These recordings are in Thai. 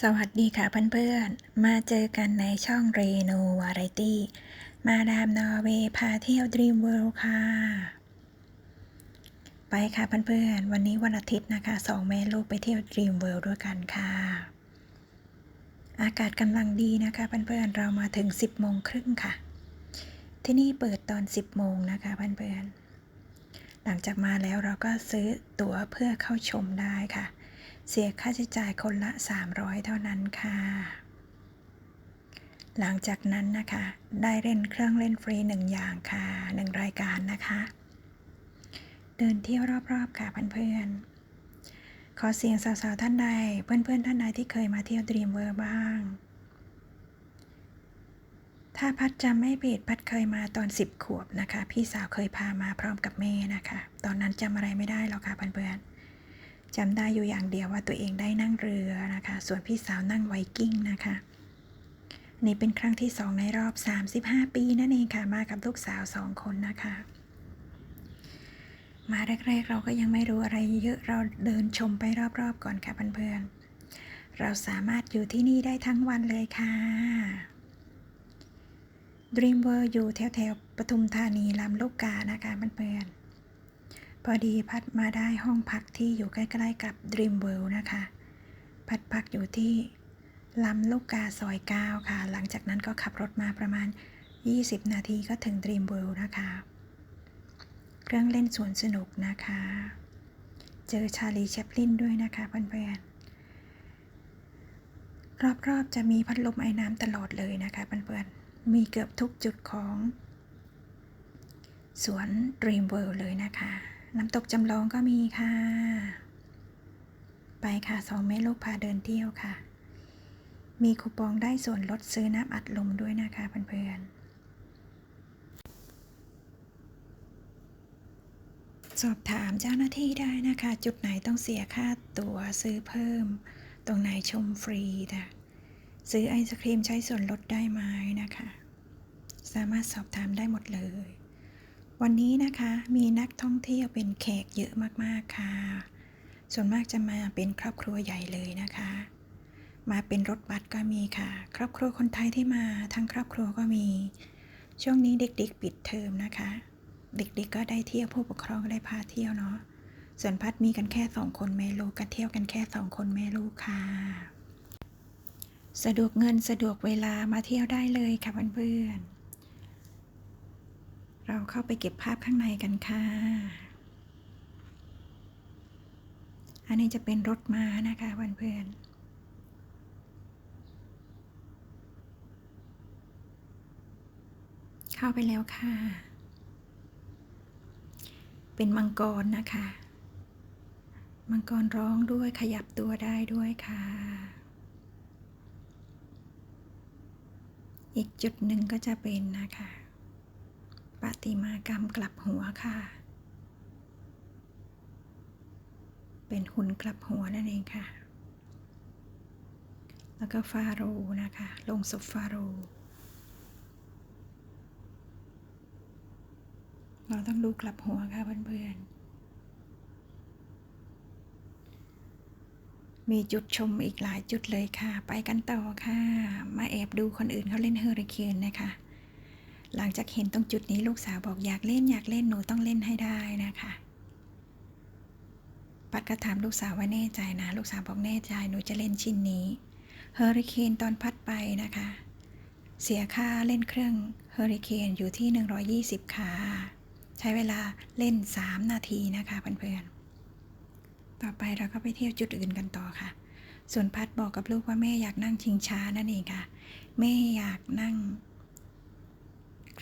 สวัสดีค่ะเพื่อนๆ มาเจอกันในช่องเรโนวาไรตี้ มาดามนอร์เวย์พาเที่ยวดรีมเวิลด์ค่ะ ไปค่ะเพื่อนๆ วันนี้วันอาทิตย์นะคะสองแม่ลูกไปเที่ยวดรีมเวิลด์ด้วยกันค่ะ อากาศกำลังดีนะคะเพื่อนๆ เรามาถึง 10โมงครึ่งค่ะ ที่นี่เปิดตอน 10โมงนะคะเพื่อนๆ หลังจากมาแล้วเราก็ซื้อตั๋วเพื่อเข้าชมได้ค่ะ เสียค่าใช้จ่ายคนละ 300 เท่านั้นค่ะ หลังจากนั้นนะคะ ได้เล่นเครื่องเล่นฟรีหนึ่งอย่างค่ะหนึ่งรายการนะคะ เดินเที่ยวรอบๆค่ะเพื่อนๆ ขอเสียงสาวๆท่านใด เพื่อนๆท่านใดที่เคยมาเที่ยวดรีมเวอร์บ้าง ถ้าพัดจำไม่ผิดพัดเคยมาตอน 10 ขวบนะคะ พี่สาวเคยพามาพร้อมกับแม่นะคะ ตอนนั้นจำอะไรไม่ได้หรอกค่ะเพื่อนๆ จำได้อยู่อย่างเดียวว่าตัวเองได้นั่งเรือนะคะ ส่วนพี่สาวนั่งไวกิ้งนะคะ นี่เป็นครั้งที่สองในรอบ 35 ปีนั่นเองค่ะมากับลูกสาวสองคนนะคะ มาแรก ๆ เราก็ยังไม่รู้อะไรเยอะเราเดินชมไปรอบๆก่อนค่ะเพื่อนๆเราสามารถอยู่ที่นี่ได้ทั้งวันเลยค่ะ Dream World อยู่แถวๆปทุมธานีลำลูกกานะคะเพื่อนๆ พอดีพัดมาได้ห้องพักที่อยู่ใกล้ๆกับ Dream World นะคะ พัดพักอยู่ที่ลำลูกกาซอย9ค่ะ หลังจากนั้นก็ขับรถมาประมาณ 20 นาทีก็ถึง Dream World นะคะ เครื่องเล่นสวนสนุกนะคะ เจอชาลีแชปลินด้วยนะคะเพื่อนๆ รอบๆจะมีพัดลมไอ้น้ำตลอดเลยนะคะเพื่อนๆ มีเกือบทุกจุดของ สวน Dream World เลยนะคะ น้ำตกจำลองก็มีค่ะ ไปค่ะสองแม่ลูกพาเดินเที่ยวค่ะ มีคูปองได้ส่วนลดซื้อน้ำอัดลมด้วยนะคะเพื่อนๆ สอบถามเจ้าหน้าที่ได้นะคะ จุดไหนต้องเสียค่าตั๋วซื้อเพิ่ม ตรงไหนชมฟรีนะซื้อไอศครีมใช้ส่วนลดได้ไหมนะคะ สามารถสอบถามได้หมดเลย วันนี้นะคะมีนักท่องเที่ยวเป็นแขกเยอะมากๆค่ะ ส่วนมากจะมาเป็นครอบครัวใหญ่เลยนะคะ มาเป็นรถบัสก็มีค่ะ ครอบครัวคนไทยที่มาทั้งครอบครัวก็มี ช่วงนี้เด็กๆ ปิดเทอมนะคะ เด็กๆก็ได้เที่ยวผู้ปกครองก็ได้พาเที่ยวเนาะส่วนพัดมีกันแค่สองคนแม่ลูกก็เที่ยวกันแค่สองคนแม่ลูกค่ะ สะดวกเงินสะดวกเวลามาเที่ยวได้เลยค่ะเพื่อนๆ เราเข้าไปเก็บภาพข้างในกันค่ะ อันนี้จะเป็นรถม้านะคะเพื่อนๆเข้าไปแล้วค่ะ เป็นมังกรนะคะ มังกรร้องด้วยขยับตัวได้ด้วยค่ะ อีกจุดหนึ่งก็จะเป็นนะคะ ปฏิมากรรมกลับหัวค่ะ เป็นหุ่นกลับหัวนั่นเองค่ะ แล้วก็ฟาโรห์นะคะ ลงศพฟาโรห์เราต้องดูกลับหัวค่ะเพื่อนๆ มีจุดชมอีกหลายจุดเลยค่ะ ไปกันต่อค่ะ มาแอบดูคนอื่นเขาเล่นเฮอริเคนนะคะ หลังจากเห็นตรงจุดนี้ลูกสาวบอกอยากเล่นอยากเล่นหนูต้องเล่นให้ได้นะคะ ปัดก็ถามลูกสาวว่าแน่ใจนะ ลูกสาวบอกแน่ใจหนูจะเล่นชิ้นนี้เฮอริเคนตอนพัดไปนะคะ เสียค่าเล่นเครื่องเฮอริเคนอยู่ที่ 120ค่ะใช้เวลาเล่น 3 นาทีนะคะเพื่อนๆต่อไปเราก็ไปเที่ยวจุดอื่นกันต่อค่ะ ส่วนพัดบอกกับลูกว่าแม่อยากนั่งชิงช้านั่นเองค่ะแม่อยากนั่ง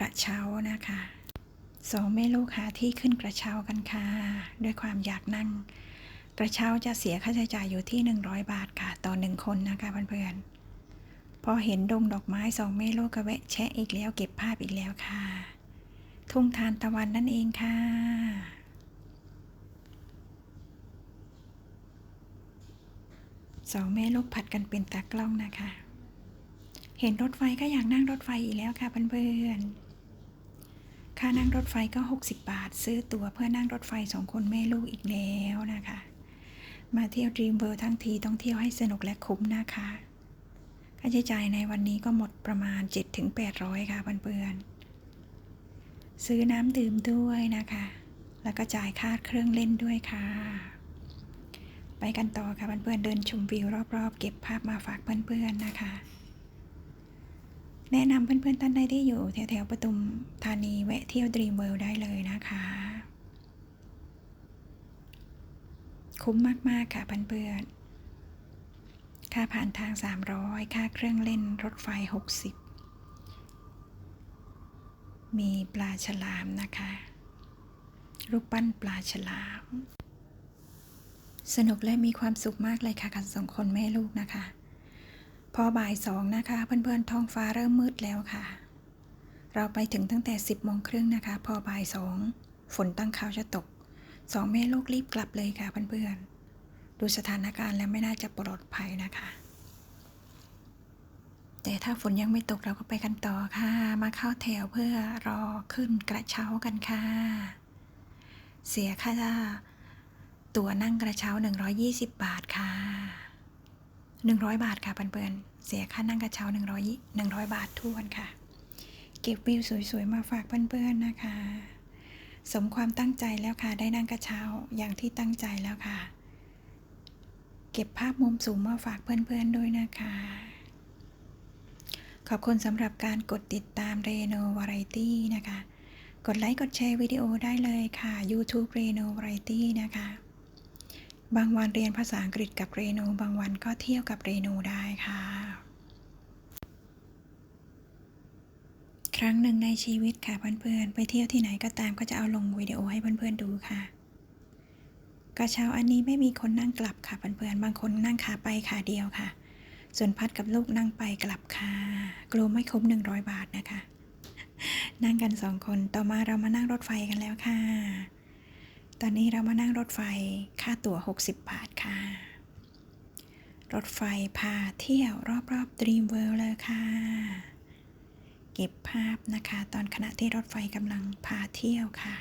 ระเช้านะคะสองแม่ลูกหาที่ขึ้นกระเช้ากันค่ะ ด้วยความอยากนั่ง กระเช้าจะเสียค่าใช้จ่ายอยู่ที่ 100 บาทค่ะ ต่อหนึ่งคนนะคะเพื่อนๆพอเห็นดงดอกไม้สองแม่ลูกก็แวะแชะอีกแล้วเก็บภาพอีกแล้วค่ะ ทุ่งทานตะวันนั่นเองค่ะสองแม่ลูกผัดกันเป็นตากล้องนะคะ เห็นรถไฟก็อยากนั่งรถไฟอีกแล้วค่ะเพื่อนๆ ค่านั่งรถไฟก็ 60 บาท ซื้อตั๋วเพื่อนั่งรถไฟสองคนแม่ลูกอีกแล้วนะคะ มาเที่ยว Dream World ทั้งทีต้องเที่ยวให้สนุกและคุ้มนะคะ ค่าใช้จ่ายในวันนี้ก็หมดประมาณ 7-800 ค่ะเพื่อนๆซื้อน้ำดื่มด้วยนะคะ แล้วก็จ่ายค่าเครื่องเล่นด้วยค่ะ ไปกันต่อค่ะเพื่อนๆเดินชมวิวรอบๆ เก็บภาพมาฝากเพื่อนๆนะคะ แนะนำเพื่อนๆท่านใดที่อยู่แถวๆปทุมธานีแวะเที่ยว Dream World ได้เลยนะคะ คุ้มมากๆค่ะเพื่อนๆค่าผ่านทาง 300 ค่าเครื่องเล่นรถไฟ 60 มีปลาฉลามนะคะ รูปปั้นปลาฉลาม สนุกและมีความสุขมากเลยค่ะกันสองคนแม่ลูกนะคะ พอบ่ายสองนะคะ เพื่อนๆท้องฟ้าเริ่มมืดแล้วค่ะ เราไปถึงตั้งแต่ 10โมงครึ่งนะคะ พอบ่ายสองฝนตั้งเขาจะตกสองแม่ลูกรีบกลับเลยค่ะเพื่อนๆดูสถานการณ์แล้วไม่น่าจะปลอดภัยนะคะ แต่ถ้าฝนยังไม่ตกเราก็ไปกันต่อค่ะ มาเข้าแถวเพื่อรอขึ้นกระเช้ากันค่ะ เสียค่าตั๋วนั่งกระเช้า 120 บาทค่ะ 100 บาทค่ะเพื่อนๆเสียค่านั่งกระเช้า100 100 บาททวนค่ะ เก็บวิวสวยๆ มาฝากเพื่อนๆนะคะ สมความตั้งใจแล้วค่ะ ได้นั่งกระเช้าอย่างที่ตั้งใจแล้วค่ะ เก็บภาพมุมสูงมาฝากเพื่อนๆด้วยนะคะ ขอบคุณสำหรับการกดติดตามเรโนวาไรตี้นะคะ กดไลค์กดแชร์วิดีโอได้เลยค่ะ YouTube เรโนวาไรตี้นะคะ บางวันเรียนภาษาอังกฤษกับเรโนบางวันก็เที่ยวกับเรโนได้ค่ะ ครั้งหนึ่งในชีวิตค่ะเพื่อนๆ ไปเที่ยวที่ไหนก็ตามก็จะเอาลงวิดีโอให้เพื่อนๆดูค่ะ กระเช้าอันนี้ไม่มีคนนั่งกลับค่ะเพื่อนๆ บางคนนั่งขาไปขาเดียวค่ะ ส่วนพัดกับลูกนั่งไปกลับค่ะกลัวไม่คุ้ม100 บาทนะคะ นั่งกันสองคน ต่อมาเรามานั่งรถไฟกันแล้วค่ะ ตอนนี้เรามานั่งรถไฟค่าตั๋ว 60 บาทค่ะ รถไฟพาเที่ยวรอบๆ Dream World เลยค่ะ เก็บภาพนะคะ ตอนขณะที่รถไฟกำลังพาเที่ยวค่ะ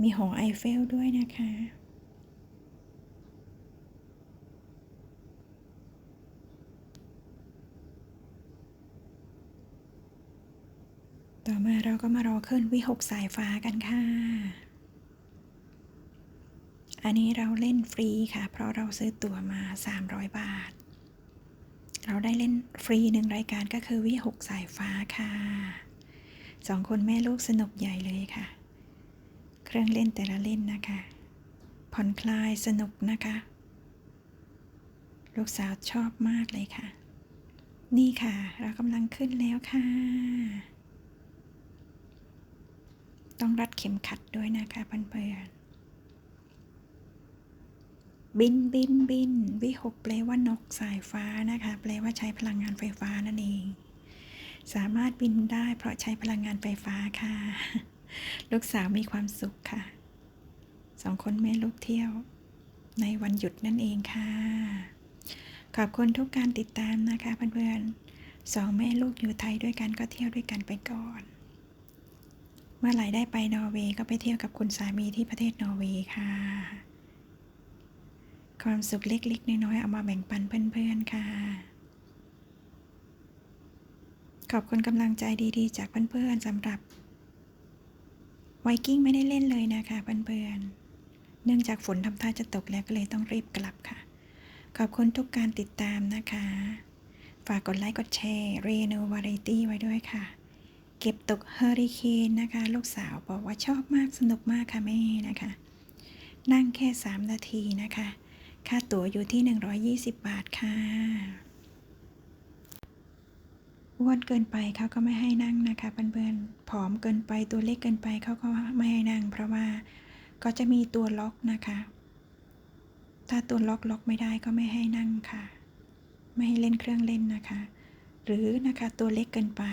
มีหอไอเฟลด้วยนะคะ ต่อมาเราก็มารอขึ้นวิหกสายฟ้ากันค่ะ อันนี้เราเล่นฟรีค่ะ เพราะเราซื้อตั๋วมา 300 บาท เราได้เล่นฟรีหนึ่งรายการก็คือวิหกสายฟ้าค่ะสองคนแม่ลูกสนุกใหญ่เลยค่ะ เครื่องเล่นแต่ละเล่นนะคะ ผ่อนคลายสนุกนะคะ ลูกสาวชอบมากเลยค่ะ นี่ค่ะ เรากำลังขึ้นแล้วค่ะ ต้องรัดเข็มขัดด้วยนะคะเพื่อนๆบินบินบินวิหกแปลว่านกสายฟ้านะคะ แปลว่าใช้พลังงานไฟฟ้านั่นเอง สามารถบินได้เพราะใช้พลังงานไฟฟ้าค่ะ ลูกสาวมีความสุขค่ะสองคนแม่ลูกเที่ยว ในวันหยุดนั่นเองค่ะ ขอบคุณทุกการติดตามนะคะเพื่อนๆสองแม่ลูกอยู่ไทยด้วยกันก็เที่ยวด้วยกันไปก่อน เมื่อไหร่ได้ไปนอร์เวย์ก็ไปเที่ยวกับคุณสามีที่ประเทศนอร์เวย์ค่ะ ความสุขเล็กๆ น้อยๆ เอามาแบ่งปันเพื่อนๆ ค่ะ ขอบคุณกำลังใจดีๆ จากเพื่อนๆสำหรับไวกิ้งไม่ได้เล่นเลยนะคะเพื่อนๆ เนื่องจากฝนทำท่าจะตกแล้วก็เลยต้องรีบกลับค่ะ ขอบคุณทุกการติดตามนะคะ ฝากกดไลค์กดแชร์เรโนวาไรตี้ไว้ด้วยค่ะ เก็บตกเฮอริเคนนะคะ ลูกสาวบอกว่าชอบมากสนุกมากค่ะแม่นะคะ นั่งแค่ 3 นาทีนะคะ ค่าตั๋วอยู่ที่ 120 บาทค่ะอ้วนเกินไปเขาก็ไม่ให้นั่งนะคะเพื่อนๆผอมเกินไปตัวเล็กเกินไปเขาก็ไม่ให้นั่ง เพราะว่าก็จะมีตัวล็อกนะคะ ถ้าตัวล็อกล็อกไม่ได้ก็ไม่ให้นั่งค่ะ ไม่ให้เล่นเครื่องเล่นนะคะ หรือนะคะตัวเล็กเกินไป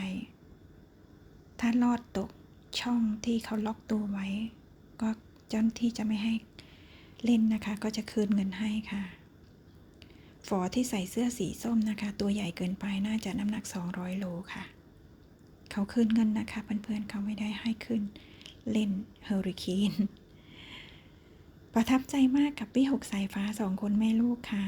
ถ้าลอดตกช่องที่เขาล็อกตัวไว้ ก็เจ้าหน้าที่จะไม่ให้เล่นนะคะ ก็จะคืนเงินให้ค่ะ ฝอที่ใส่เสื้อสีส้มนะคะ ตัวใหญ่เกินไปน่าจะน้ำหนัก 200 โลค่ะ เขาคืนเงินนะคะ เพื่อนๆเขาไม่ได้ให้ขึ้นเล่นเฮอริเคนประทับใจมากกับพี่หกสายฟ้าสองคนแม่ลูกค่ะ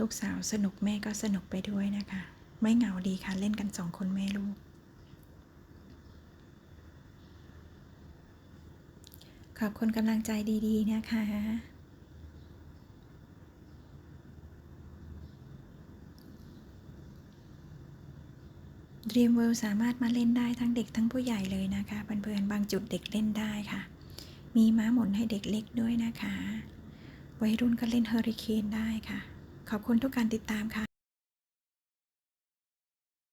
ลูกสาวสนุกแม่ก็สนุกไปด้วยนะคะ ไม่เหงาดีค่ะ เล่นกันสองคนแม่ลูก ขอบคุณกำลังใจดีๆ นะคะ Dream World สามารถมาเล่นได้ทั้งเด็กทั้งผู้ใหญ่เลยนะคะเพื่อนๆบางจุดเด็กเล่นได้ค่ะ มีม้าหมุนให้เด็กเล็กด้วยนะคะ วัยรุ่นก็เล่นเฮอริเคนได้ค่ะ ขอบคุณทุกการติดตามค่ะ